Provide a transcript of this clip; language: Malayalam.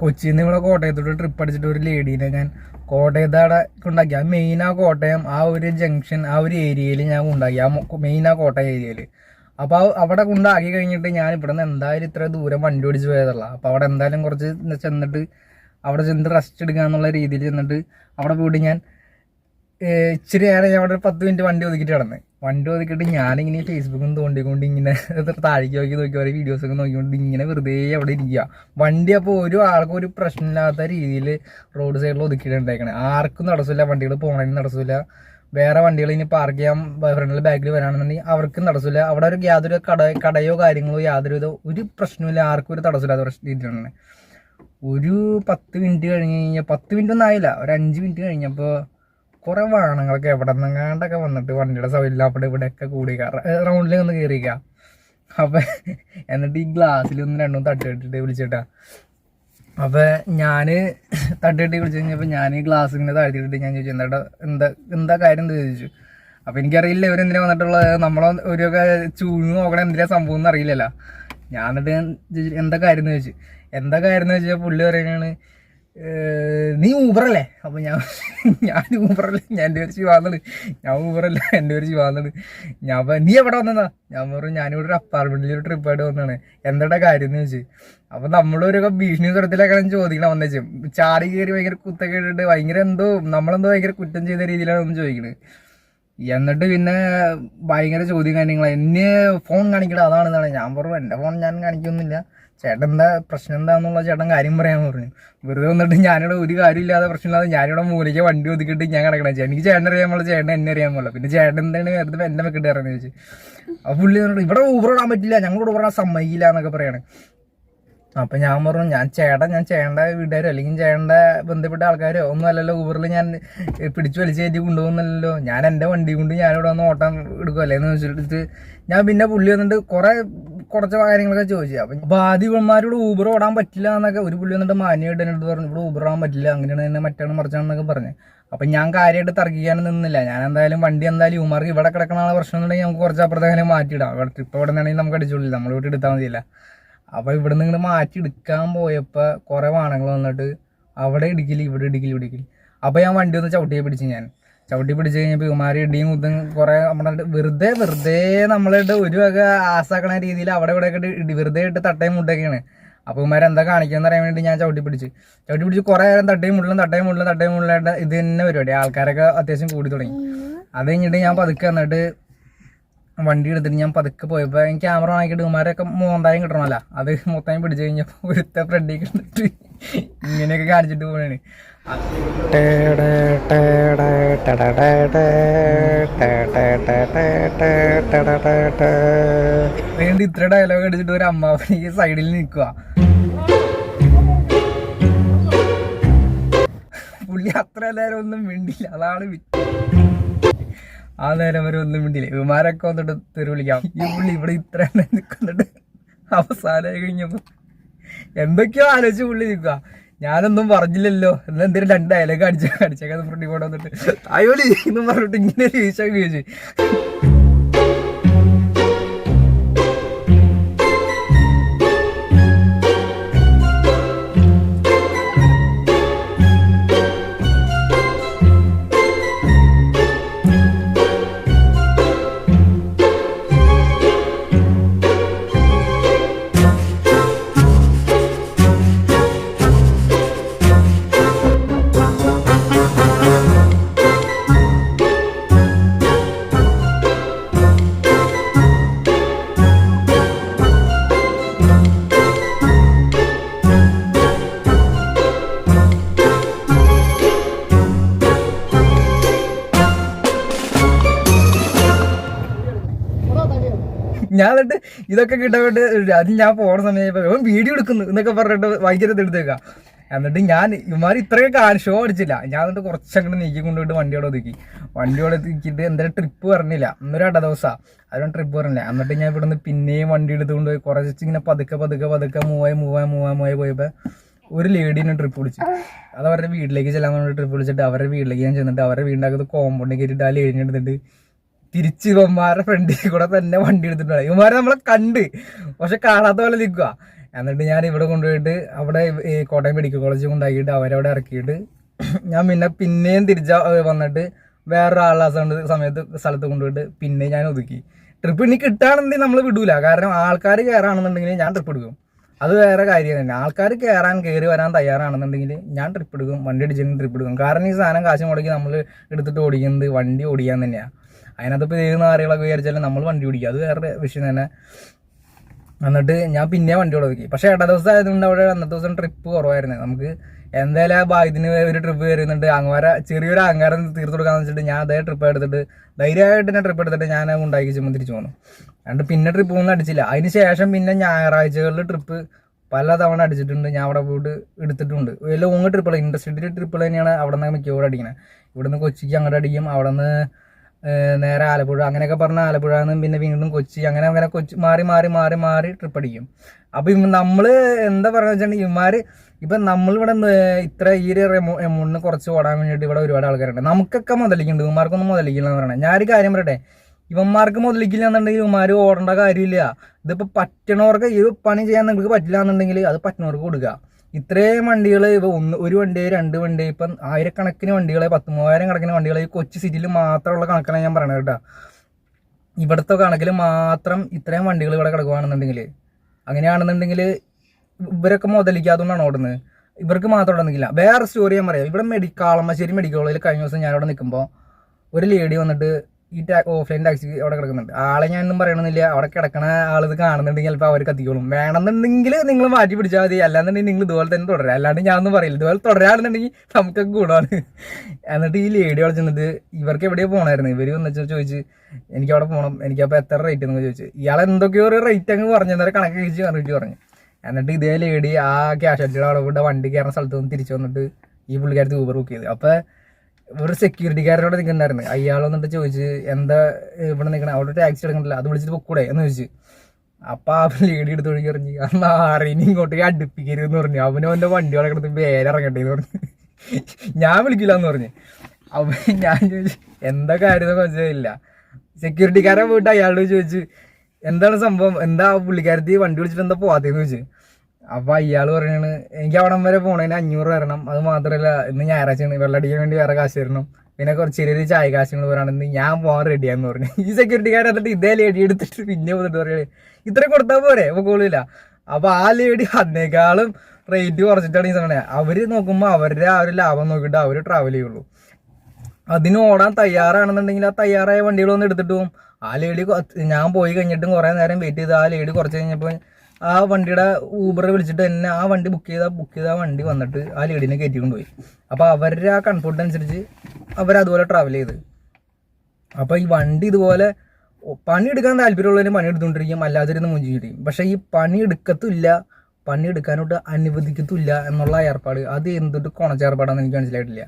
കൊച്ചിയിൽ നിന്ന് ഇവിടെ കോട്ടയത്തോട്ട് ട്രിപ്പ് അടിച്ചിട്ട് ഒരു ലേഡീനെ ഞാൻ കോട്ടയത്ത് അവിടെ ഉണ്ടാക്കി ആ മെയിൻ ആ കോട്ടയം ആ ഒരു ജംഗ്ഷൻ ആ ഒരു ഏരിയയിൽ ഞാൻ ഉണ്ടാക്കി ആ മെയിൻ ആ കോട്ടയം ഏരിയയിൽ അപ്പോൾ അവിടെ കൊണ്ടാക്കി കഴിഞ്ഞിട്ട് ഞാൻ ഇവിടെ നിന്ന് എന്തായാലും ഇത്ര ദൂരം വണ്ടി ഓടിച്ച് പോയതല്ല. അപ്പോൾ അവിടെ എന്തായാലും കുറച്ച് ചെന്നിട്ട് അവിടെ ചെന്ന് റെസ്റ്റ് എടുക്കുക എന്നുള്ള രീതിയിൽ ചെന്നിട്ട് അവിടെ പോയിട്ട് ഞാൻ ഇച്ചിരി നേരം ഞാൻ അവിടെ ഒരു പത്ത് മിനിറ്റ് വണ്ടി ഒതുക്കിയിട്ട് കിടന്ന്. വണ്ടി ഒതുക്കിയിട്ട് ഞാനിങ്ങനെ ഫേസ്ബുക്കും തോണ്ടിക്കൊണ്ട് ഇങ്ങനെ താഴേക്ക് നോക്കി നോക്കി ഓരോ വീഡിയോസൊക്കെ നോക്കിക്കൊണ്ട് ഇങ്ങനെ വെറുതെ അവിടെ ഇരിക്കുക വണ്ടി അപ്പോൾ ഒരു ആൾക്കും ഒരു പ്രശ്നമില്ലാത്ത രീതിയിൽ റോഡ് സൈഡിൽ ഒതുക്കിയിട്ടുണ്ടായിരിക്കണേ ആർക്കും നടസില്ല വണ്ടികൾ പോകണതിന് നടസില്ല വേറെ വണ്ടികൾ ഇനി പാർക്ക് ചെയ്യാൻ ഫ്രണ്ടിൽ ബാക്കിൽ വരാണെന്നുണ്ടെങ്കിൽ അവർക്കും തടസ്സമില്ല അവിടെ ഒരു യാതൊരു കട കടയോ കാര്യങ്ങളോ യാതൊരു വിധ ഒരു പ്രശ്നമില്ല ആർക്കും ഒരു തടസ്സമില്ലാത്ത രീതിയിലാണ്. ഒരു പത്ത് മിനിറ്റ് കഴിഞ്ഞ് കഴിഞ്ഞാൽ പത്ത് മിനിറ്റ് ഒന്നും ആയില്ല. ഒരു അഞ്ച് മിനിറ്റ് കഴിഞ്ഞപ്പോൾ കുറെ വാഹനങ്ങളൊക്കെ എവിടെ നിന്നെങ്ങാണ്ടൊക്കെ വന്നിട്ട് വണ്ടിയുടെ സൗകര്യം അവിടെ ഇവിടെയൊക്കെ കൂടി. റൗണ്ടിൽ ഒന്ന് കയറിക്കുക അപ്പം എന്നിട്ട് ഈ ഗ്ലാസ്സിൽ ഒന്ന് രണ്ടും തട്ട് കെട്ടിട്ട് വിളിച്ചിട്ടാ. അപ്പോൾ ഞാൻ തട്ട് കെട്ടി വിളിച്ചു കഴിഞ്ഞപ്പോൾ ഞാൻ ഈ ഗ്ലാസ് ഇങ്ങനെ താഴ്ത്തിയിട്ട് ഞാൻ ചോദിച്ചു എന്താ എന്താ എന്താ കാര്യം എന്താ ചോദിച്ചു? അപ്പോൾ എനിക്കറിയില്ല ഇവരെന്തിനാ വന്നിട്ടുള്ളത്. നമ്മളെ ഒരു ചൂഴ്ന്ന് നോക്കണ എന്തിനാ സംഭവം എന്ന് അറിയില്ലല്ലോ ഞാൻ എന്നിട്ട് എന്താ കാര്യം? എന്ന് ചോദിച്ചു. എന്താ കാര്യം? എന്ന് വെച്ചാൽ പുള്ളി പറയുകയാണ് "ഏഹ്, നീ ഊബറല്ലേ? അപ്പൊ ഞാൻ ഞാൻ ഊബറല്ലേ? ഞാൻ എന്റെ പേര് ശിവാന്നാണ്. ഞാൻ ഊബറല്ല? എന്റെ പേര് ശിവാന്നാണ്. ഞാൻ നീ എവിടെ വന്നതാ? ഞാൻ പറഞ്ഞു ഞാനിവിടെ ഒരു അപ്പാർട്ട്മെന്റിൽ ഒരു ട്രിപ്പ് ആയിട്ട് വന്നതാണ്. എന്താ കാര്യം എന്ന് ചോദിച്ചു. അപ്പൊ നമ്മളൊരു ഭീഷണി സ്വരത്തിലൊക്കെയാണ് ചോദിക്കണം വന്നേച്ചു ചാടി കയറി ഭയങ്കര കുത്തൊക്കെ ഇട്ടിട്ട് ഭയങ്കര എന്തോ നമ്മളെന്തോ ഭയങ്കര കുറ്റം ചെയ്ത രീതിയിലാണ് ഒന്ന് ചോദിക്കണത്. എന്നിട്ട് പിന്നെ ഭയങ്കര ചോദ്യം കാര്യങ്ങൾ എന്നെ ഫോൺ കാണിക്കട അതാണെന്നാണ് ഞാൻ പറഞ്ഞു എന്റെ ഫോൺ ഞാൻ കാണിക്കൊന്നുമില്ല. ചേട്ടൻ എന്താ പ്രശ്നം എന്താണെന്നുള്ള ചേട്ടൻ കാര്യം പറയാൻ പറഞ്ഞു. വെറുതെ വന്നിട്ട് ഞാനിവിടെ ഒരു കാര്യമില്ലാതെ പ്രശ്നമില്ലാതെ ഞാനിവിടെ മൂലയ്ക്ക് വണ്ടി ഒതുക്കിയിട്ട് ഞാൻ കിടക്കണം. ചേട്ടൻ എനിക്ക് ചേട്ടൻ അറിയാൻ പോലെ ചേട്ടൻ എന്നെ അറിയാൻ പോലെ പിന്നെ ചേട്ടൻ എന്താണ് വെറുതെ എന്നെ വെക്കിട്ട് ഇറങ്ങി ചോദിച്ചു. അപ്പോൾ പുള്ളി പറഞ്ഞിട്ട് ഇവിടെ ഊബർ ഇടാൻ പറ്റില്ല. ഞങ്ങളോട് ഇടാൻ സമ്മതിക്കില്ല എന്നൊക്കെ പറയണേ. അപ്പൊ ഞാൻ പറഞ്ഞു ഞാൻ ചേട്ടൻ ഞാൻ ചെയ്യേണ്ട വീട്ടുകാരോ അല്ലെങ്കിൽ ചെയ്യേണ്ട ബന്ധപ്പെട്ട ആൾക്കാരോ ഒന്നും അല്ലല്ലോ. ഊബറിൽ ഞാൻ പിടിച്ചു വലിച്ചു കയറ്റി കൊണ്ടുപോകുന്നല്ലോ ഞാൻ എന്റെ വണ്ടി കൊണ്ട് ഞാനിവിടെ വന്ന് ഓട്ടം എടുക്കുമല്ലേ എന്ന് വെച്ചിട്ട് ഞാൻ പിന്നെ പുള്ളി വന്നിട്ട് കുറെ കുറച്ച് കാര്യങ്ങളൊക്കെ ചോദിച്ചു. അപ്പൊ അപ്പൊ ആദ്യം ഊബർ ഓടാൻ പറ്റില്ല എന്നൊക്കെ ഒരു പുള്ളി വന്നിട്ട് മാന്യമായിട്ട് എന്നോട് പറഞ്ഞു ഇവിടെ ഊബർ ഓടാൻ പറ്റില്ല അങ്ങനെയാണ് തന്നെ മറ്റാണ് മറിച്ചാണെന്നൊക്കെ പറഞ്ഞു. അപ്പൊ ഞാൻ കാര്യമായിട്ട് തർക്കിക്കാനും നിന്നില്ല. ഞാൻ എന്തായാലും വണ്ടി എന്തായാലും ഇവന്മാർക്ക് ഇവിടെ കിടക്കണ പ്രശ്നം എന്നുണ്ടെങ്കിൽ നമുക്ക് കുറച്ച് അപ്പുറത്തേക്ക് മാറ്റിയിടാം. ഇവിടെ ട്രിപ്പ് എവിടെ നിന്നാണെങ്കിൽ നമുക്ക് അടിച്ചോളില്ല നമ്മൾ ഇവിടെ എടുത്താൽ മതിയില്ല. അപ്പൊ ഇവിടെ നിന്ന് ഇങ്ങനെ മാറ്റി എടുക്കാൻ പോയപ്പോൾ കുറേ വാണങ്ങൾ വന്നിട്ട് അവിടെ ഇടിക്കില്ല ഇവിടെ ഇടിക്കില്ല ഇടിക്കില്ല അപ്പോൾ ഞാൻ വണ്ടി ഒന്ന് ചവിട്ടിയെ പിടിച്ച് ഞാൻ. ചവിട്ടി പിടിച്ച് കഴിഞ്ഞപ്പോൾ ഇവന്മാര് ഇടിയും കുത്തും കുറെ നമ്മുടെ വെറുതെ വെറുതെ നമ്മളിട്ട് ഒരു വക ആസാക്കണ രീതിയിൽ അവിടെ ഇവിടെ ഒക്കെ ഇടി വെറുതെ ഇട്ട് തട്ടയും മുട്ടൊക്കെയാണ്. അപ്പോൾ ഇവന്മാർ എന്താ കാണിക്കാന്ന് അറിയാൻ വേണ്ടി ഞാൻ ചവിട്ടി പിടിച്ച്. ചവിട്ടി പിടിച്ച് കുറേ നേരം തട്ടയും മുള്ളും തട്ടയും മുള്ളും തട്ടയും മുള്ളിലായിട്ട് ഇത് തന്നെ പരിപാടി. ആൾക്കാരൊക്കെ അത്യാവശ്യം കൂടി തുടങ്ങി. അത് കഴിഞ്ഞിട്ട് ഞാൻ പതുക്കെ എന്നിട്ട് വണ്ടി എടുത്തിട്ട് ഞാൻ പതുക്കെ പോയപ്പോ ഞാൻ ക്യാമറ ആക്കിയിട്ട് ഇവന്മാരൊക്കെ മോന്തായം കിട്ടണമല്ല അത് മൊത്തം പിടിച്ചു കഴിഞ്ഞപ്പോ ഒരുത്ത ഫ്രണ്ടി കിട്ടിട്ട് ഇങ്ങനെയൊക്കെ കാണിച്ചിട്ട് പോവാണ് അതുകൊണ്ട് ഇത്ര ഡയലോഗ് അടിച്ചിട്ട് ഒരു അമ്മാവനിക്ക് സൈഡിൽ നിൽക്കുക പുള്ളി അത്ര എല്ലാവരും ഒന്നും മിണ്ടില്ല അതാണ് ആ നേരം വരെ ഒന്നും മിണ്ടില്ല ഇവന്മാരൊക്കെ വന്നിട്ട് തെരു വിളിക്കാം. ഈ പുള്ളി ഇവിടെ ഇത്ര നിൽക്കുന്നുണ്ട്. അവസാനമായി കഴിഞ്ഞപ്പോ എന്തൊക്കെയോ ആലോചിച്ച് പുള്ളി നിൽക്കുക. ഞാനൊന്നും പറഞ്ഞില്ലല്ലോ. എന്നാ എന്തെങ്കിലും രണ്ട് ഡയലോഗ് അടിച്ച അടിച്ചേക്കാൻ ഫ്രണ്ടി കൂടെ വന്നിട്ട് അയോളി എന്നും പറഞ്ഞിട്ട് ഇങ്ങനെ വീഴ്ചയൊക്കെ ചോദിച്ചു. ഞാൻ എന്നിട്ട് ഇതൊക്കെ കിട്ടാൻ വേണ്ടി അത് ഞാൻ പോണ സമയം വീഡിയോ എടുക്കുന്നു എന്നൊക്കെ പറഞ്ഞിട്ട് ഭയങ്കര എടുത്തേക്കാം എന്നിട്ട് ഞാൻ ഇമാർ ഇത്രയും കാ- ഷോ അടിച്ചില്ല. ഞാൻ എന്നിട്ട് കുറച്ചങ്ങോട്ട് നീക്കി കൊണ്ടുപോയിട്ട് വണ്ടിയോടെ ഒതുക്കി. വണ്ടിയോടെ ഒതുക്കിയിട്ട് എന്തായാലും ട്രിപ്പ് പറഞ്ഞില്ല. ഇന്നൊരു അട ദിവസമാണ് അതുകൊണ്ട് ട്രിപ്പ് പറഞ്ഞില്ല. എന്നിട്ട് ഞാൻ ഇവിടുന്ന് പിന്നെയും വണ്ടി എടുത്തുകൊണ്ട് പോയി കുറച്ച് ഇങ്ങനെ പതുക്കെ പതുക്കെ പതുക്കെ മൂവായി മൂവായി മൂവായി മൂവായി പോയപ്പോൾ ഒരു ലേഡീനെ ട്രിപ്പ് വിളിച്ചു. അത് അവരുടെ വീട്ടിലേക്ക് ചെല്ലാൻ വേണ്ടി ട്രിപ്പ് വിളിച്ചിട്ട് അവരുടെ വീട്ടിലേക്ക് ഞാൻ ചെന്നിട്ട് അവരുടെ വീടിന്റെ അകത്ത് കോമ്പൗണ്ടിൽ കയറ്റിട്ട് ആ ലേഡീനെ എടുത്തിട്ട് തിരിച്ച് ഇവന്മാരുടെ ഫ്രണ്ടിൽ കൂടെ തന്നെ വണ്ടി എടുത്തിട്ടുണ്ട് ഇവന്മാരെ നമ്മളെ കണ്ട് പക്ഷെ കാണാത്ത പോലെ നിൽക്കുക എന്നിട്ട് ഞാൻ ഇവിടെ കൊണ്ടുപോയിട്ട് അവിടെ ഈ കോട്ടയം മെഡിക്കൽ കോളേജ് കൊണ്ടാക്കിയിട്ട് അവരവിടെ ഇറക്കിയിട്ട് ഞാൻ പിന്നെ പിന്നെയും തിരിച്ച വന്നിട്ട് വേറൊരാളെ സമയത്ത് സ്ഥലത്ത് കൊണ്ടുപോയിട്ട് പിന്നെ ഞാൻ ഒതുക്കി. ട്രിപ്പ് ഇനി കിട്ടുകയാണെന്നുണ്ടെങ്കിൽ നമ്മൾ വിടൂല. കാരണം ആൾക്കാർ കയറാണെന്നുണ്ടെങ്കിൽ ഞാൻ ട്രിപ്പ് എടുക്കും. അത് വേറെ കാര്യം തന്നെ. ആൾക്കാർ കയറാൻ കയറി വരാൻ തയ്യാറാണെന്നുണ്ടെങ്കിൽ ഞാൻ ട്രിപ്പ് എടുക്കും. വണ്ടി അടിച്ചിട്ട് ട്രിപ്പ് എടുക്കും. കാരണം ഈ സാധനം കാശ് മുടക്കി നമ്മൾ എടുത്തിട്ട് ഓടിക്കുന്നത് വണ്ടി ഓടിക്കാൻ തന്നെയാണ് അതിനകത്ത് ഏത് നാറികളൊക്കെ വിചാരിച്ചാലും നമ്മൾ വണ്ടി ഓടിക്കുക അത് വേറെ വിഷയം തന്നെ. എന്നിട്ട് ഞാൻ പിന്നെ വണ്ടി ഓടിക്കി. പക്ഷേ ഇട ദിവസം ആയതുകൊണ്ട് അവിടെ അന്നത്തെ ദിവസം ട്രിപ്പ് കുറവായിരുന്നു. നമുക്ക് എന്തായാലും ആ ഭാഗ്യത്തിന് ഒരു ട്രിപ്പ് വരുന്നുണ്ട്. അങ്ങാര ചെറിയൊരു അങ്ങാരം തീർത്തു കൊടുക്കാന്ന് വെച്ചിട്ട് ഞാൻ അതേ ട്രിപ്പ് എടുത്തിട്ട് ധൈര്യമായിട്ട് തന്നെ ട്രിപ്പ് എടുത്തിട്ട് ഞാൻ ഉണ്ടാക്കി ചുമ്മാ തിരിച്ചു പോന്നു. അതുകൊണ്ട് പിന്നെ ട്രിപ്പ് ഒന്നും അടിച്ചില്ല. അതിന് ശേഷം പിന്നെ ഞായറാഴ്ചകളിൽ ട്രിപ്പ് പല തവണ അടിച്ചിട്ടുണ്ട്. ഞാൻ അവിടെ പോയിട്ട് എടുത്തിട്ടുണ്ട്. ലോങ് ട്രിപ്പിൾ ഇൻഡസ്ട്രിയുടെ ട്രിപ്പിൾ തന്നെയാണ് അവിടെ നിന്ന് മിക്കവാറും അടിക്കുന്നത് ഇവിടുന്ന് കൊച്ചിക്ക് അങ്ങോട്ട് അടിക്കും. അവിടെ നിന്ന് നേരെ ആലപ്പുഴ അങ്ങനെയൊക്കെ പറഞ്ഞ ആലപ്പുഴ നിന്നും പിന്നെ വീണ്ടും കൊച്ചി അങ്ങനെ അങ്ങനെ കൊച്ചി മാറി മാറി മാറി മാറി ട്രിപ്പ് അടിക്കും. അപ്പം നമ്മൾ എന്താ പറയുക വെച്ചിട്ടുണ്ടെങ്കിൽ ഇവന്മാർ ഇപ്പം നമ്മളിവിടെ ഇത്ര ഈ ഒരു എമൗണ്ടിന് കുറച്ച് ഓടാൻ വേണ്ടിയിട്ട് ഇവിടെ ഒരുപാട് ആൾക്കാരുണ്ട്. നമുക്കൊക്കെ മുതലിക്കുന്നുണ്ട്. ഇവന്മാർക്കൊന്നും മുതലിക്കില്ല എന്ന് പറയണേ. ഞാനൊരു കാര്യം പറയട്ടെ. ഇവന്മാർക്ക് മുതലിക്കില്ല എന്നുണ്ടെങ്കിൽ ഇവന്മാർ ഓടേണ്ട കാര്യമില്ല. ഇതിപ്പോൾ പറ്റണവർക്ക് ഈ പണി ചെയ്യാൻ നിങ്ങൾക്ക് പറ്റില്ല എന്നുണ്ടെങ്കിൽ അത് പറ്റണവർക്ക് കൊടുക്കുക. ഇത്രയും വണ്ടികൾ ഇപ്പൊ ഒന്ന് ഒരു വണ്ടി രണ്ട് വണ്ടി ഇപ്പം ആയിരക്കണക്കിന് വണ്ടികളെ പത്ത് മൂവായിരം കണക്കിന് വണ്ടികളെ ഈ കൊച്ചി സിറ്റിയിൽ മാത്രമുള്ള കണക്കാണ് ഞാൻ പറയണത് കേട്ടോ. ഇവിടുത്തെ കണക്കിൽ മാത്രം ഇത്രയും വണ്ടികൾ ഇവിടെ കിടക്കുകയാണെന്നുണ്ടെങ്കിൽ അങ്ങനെയാണെന്നുണ്ടെങ്കിൽ ഇവരൊക്കെ മുതലിക്കാത്തതുകൊണ്ടാണ് ഓടുന്നത്? ഇവർക്ക് മാത്രം ഓടുന്നില്ല വേറെ സ്റ്റോറി ഞാൻ പറയാം. ഇവിടെ മെഡി കാളമ്മശ്ശേരി മെഡിക്കൽ കോളേജിൽ കഴിഞ്ഞ ദിവസം ഞാനിവിടെ നിൽക്കുമ്പോൾ ഒരു ലേഡി വന്നിട്ട് ഈ ടാ ഓഫ്ലൈൻ ടാക്സി അവിടെ കിടക്കുന്നുണ്ട്. ആളെ ഞാനൊന്നും പറയണമെന്നില്ല അവിടെ കിടക്കണ ആൾ ഇത് കാണുന്നുണ്ടെങ്കിൽ ചിലപ്പോൾ അവർ കത്തിക്കോളും. വേണമെന്നുണ്ടെങ്കിൽ നിങ്ങൾ മാറ്റി പിടിച്ചാൽ മതി. അല്ലാന്നുണ്ടെങ്കിൽ നിങ്ങൾ ഇതുപോലെ തന്നെ തുടരാം. അല്ലാണ്ട് ഞാനൊന്നും പറയില്ല. ഇതുപോലെ തുടരാണെന്നുണ്ടെങ്കിൽ നമുക്കൊക്കെ ഗുണമാണ്. എന്നിട്ട് ഈ ലേഡി അവിടെ ചെന്നിട്ട് ഇവർക്ക് എവിടെയാണ് പോകണമായിരുന്നു ഇവർ വന്നിട്ട് ചോദിച്ച് എനിക്ക് അവിടെ പോകണം എനിക്കപ്പോൾ എത്ര റേറ്റ് എന്ന് ചോദിച്ചു. ഇയാൾ എന്തൊക്കെയോ ഒരു റേറ്റ് അങ്ങ് പറഞ്ഞു. അന്നേരം കണക്ക് കഴിച്ച് പറഞ്ഞിട്ട് പറഞ്ഞു. എന്നിട്ട് ഇതേ ലേഡി ആ ക്യാഷ് അടിച്ചിട്ട് അവിടെ വണ്ടി കയറുന്ന സ്ഥലത്ത് നിന്ന് തിരിച്ചു വന്നിട്ട് ഈ പുള്ളിക്കാരത്ത് ഊബർ ബുക്ക് ചെയ്ത്. അപ്പോൾ ഒരു സെക്യൂരിറ്റിക്കാരനോട് നിൽക്കണ്ടായിരുന്നു അയാൾ വന്നിട്ട് ചോദിച്ച് എന്താ ഇവിടെ നിൽക്കണേ അവിടെ ടാക്സി എടുക്കണ്ടല്ലോ അത് വിളിച്ചിട്ട് പൊക്കൂടെ എന്ന് ചോദിച്ചു. അപ്പൊ ആ ലേഡി എടുത്ത് ഒഴുകി ഇറങ്ങി അന്ന് ഇങ്ങോട്ട് ഇങ്ങോട്ടേക്ക് അടുപ്പിക്കരുതെന്ന് പറഞ്ഞു. അവനും അവന്റെ വണ്ടി അവിടെ കിടന്ന് വേറെ ഇറങ്ങട്ടെ എന്ന് പറഞ്ഞു. ഞാൻ വിളിക്കില്ല എന്ന് പറഞ്ഞു. അവൻ ഞാൻ ചോദിച്ചു എന്താ കാര്യം മനസ്സിലായില്ല. സെക്യൂരിറ്റിക്കാരൻ പോയിട്ട് അയാളോട് ചോദിച്ചു എന്താണ് സംഭവം? എന്താ പുള്ളിക്കാരത്തി വണ്ടി വിളിച്ചിട്ട് എന്താ പോവാത്തേന്ന് ചോദിച്ചു. അപ്പൊ അയാൾ പറയാണ് എനിക്ക് അവിടം വരെ പോണതിന് അഞ്ഞൂറ് തരണം അത് മാത്രല്ല ഇന്ന് ഞായറാഴ്ചയാണ് വെള്ളടിക്കാൻ വേണ്ടി വേറെ കാശ് തരണം. പിന്നെ കുറച്ച് ചെറിയ ചായ കാശങ്ങൾ പറയുകയാണെന്ന് ഞാൻ പോകാൻ റെഡിയാന്ന് പറഞ്ഞു. ഈ സെക്യൂരിറ്റിക്കാരൻ എന്നിട്ട് ഇതേ ലേഡി എടുത്തിട്ട് പിന്നെ വന്നിട്ട് പറയണേ ഇത്ര കൊടുത്താൽ പോരെ അപ്പൊ കൊള്ളില്ല അപ്പൊ ആ ലേഡി അതിനേക്കാളും റേറ്റ് കുറച്ചിട്ടാണ് ഈ സമയം അവർ നോക്കുമ്പോൾ അവരുടെ ആ ഒരു ലാഭം നോക്കിയിട്ട് അവർ ട്രാവൽ ചെയ്യുള്ളൂ. അതിന് ഓടാൻ തയ്യാറാണെന്നുണ്ടെങ്കിൽ ആ തയ്യാറായ വണ്ടികളൊന്നും എടുത്തിട്ട് പോകും ആ ലേഡി ഞാൻ പോയി കഴിഞ്ഞിട്ടും കുറേ നേരം വെയിറ്റ് ചെയ്ത് ആ ലേഡി കുറച്ച് കഴിഞ്ഞപ്പോൾ ആ വണ്ടിയുടെ ഊബർ വിളിച്ചിട്ട് തന്നെ ആ വണ്ടി ബുക്ക് ചെയ്ത ബുക്ക് ചെയ്ത വണ്ടി വന്നിട്ട് ആ ലേഡിനെ കയറ്റി കൊണ്ടുപോയി. അപ്പോൾ അവരുടെ ആ കംഫർട്ട് അനുസരിച്ച് അവരതുപോലെ ട്രാവൽ ചെയ്ത്. അപ്പോൾ ഈ വണ്ടി ഇതുപോലെ പണി പണിയെടുക്കാൻ താല്പര്യമുള്ളവരും പണിയെടുത്തുകൊണ്ടിരിക്കും അല്ലാതിരുന്ന് മുഞ്ചിരിക്കും പക്ഷേ ഈ പണി എടുക്കത്തില്ല പണി എടുക്കാനോട്ട് അനുവദിക്കത്തില്ല എന്നുള്ള ഏർപ്പാട്. അത് എന്തൊട്ട് കുണച്ചേർപ്പാടാന്ന് എനിക്ക് മനസ്സിലായിട്ടില്ല.